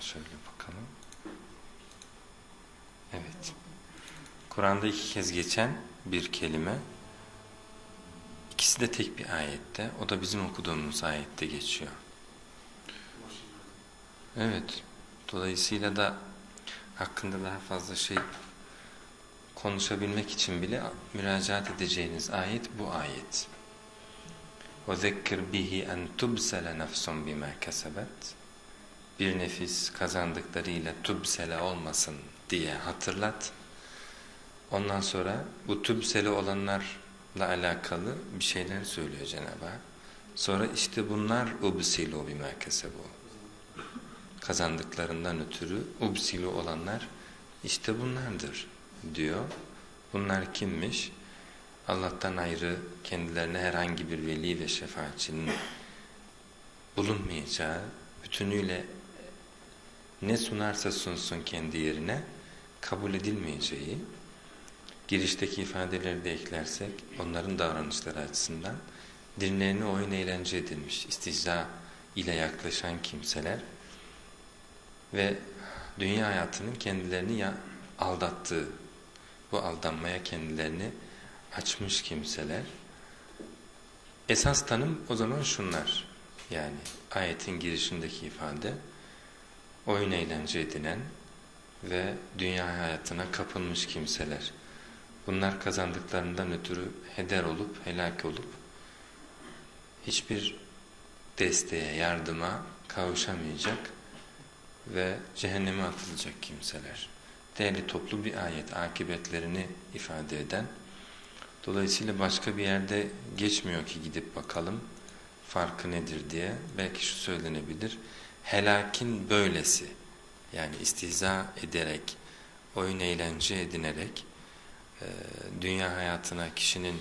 Şöyle bakalım. Evet. Kur'an'da iki kez geçen bir kelime. İkisi de tek bir ayette. O da bizim okuduğumuz ayette geçiyor. Evet. Dolayısıyla da hakkında daha fazla şey konuşabilmek için bile müracaat edeceğiniz ayet bu ayet. وَذَكِّرْ بِهِ اَنْ تُبْسَلَ نَفْسٌ بِمَا كَسَبَتْ bir nefis kazandıklarıyla tübsele olmasın diye hatırlat. Ondan sonra bu tübseli olanlarla alakalı bir şeyler söylüyor Cenab-ı Hak. Sonra işte bunlar ubsilu bima kesebu. Kazandıklarından ötürü ubsilu olanlar işte bunlardır diyor. Bunlar kimmiş? Allah'tan ayrı kendilerine herhangi bir veli ve şefaatçinin bulunmayacağı, bütünüyle ne sunarsa sunsun kendi yerine kabul edilmeyeceği, girişteki ifadeleri de eklersek onların davranışları açısından dinlerini oyun eğlence edilmiş, istihza ile yaklaşan kimseler ve dünya hayatının kendilerini ya aldattığı, bu aldanmaya kendilerini açmış kimseler. Esas tanım o zaman şunlar. Yani ayetin girişindeki ifade oyun eğlence edinen ve dünya hayatına kapılmış kimseler. Bunlar kazandıklarından ötürü heder olup, helak olup hiçbir desteğe, yardıma kavuşamayacak ve cehenneme atılacak kimseler. Değerli toplu bir ayet akıbetlerini ifade eden Dolayısıyla başka bir yerde geçmiyor ki gidip bakalım farkı nedir diye. Belki şu söylenebilir. Helakin böylesi yani istihza ederek, oyun eğlence edinerek e, dünya hayatına kişinin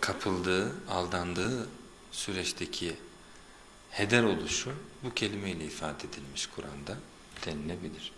kapıldığı, aldandığı süreçteki heder oluşu bu kelimeyle ifade edilmiş Kur'an'da denilebilir.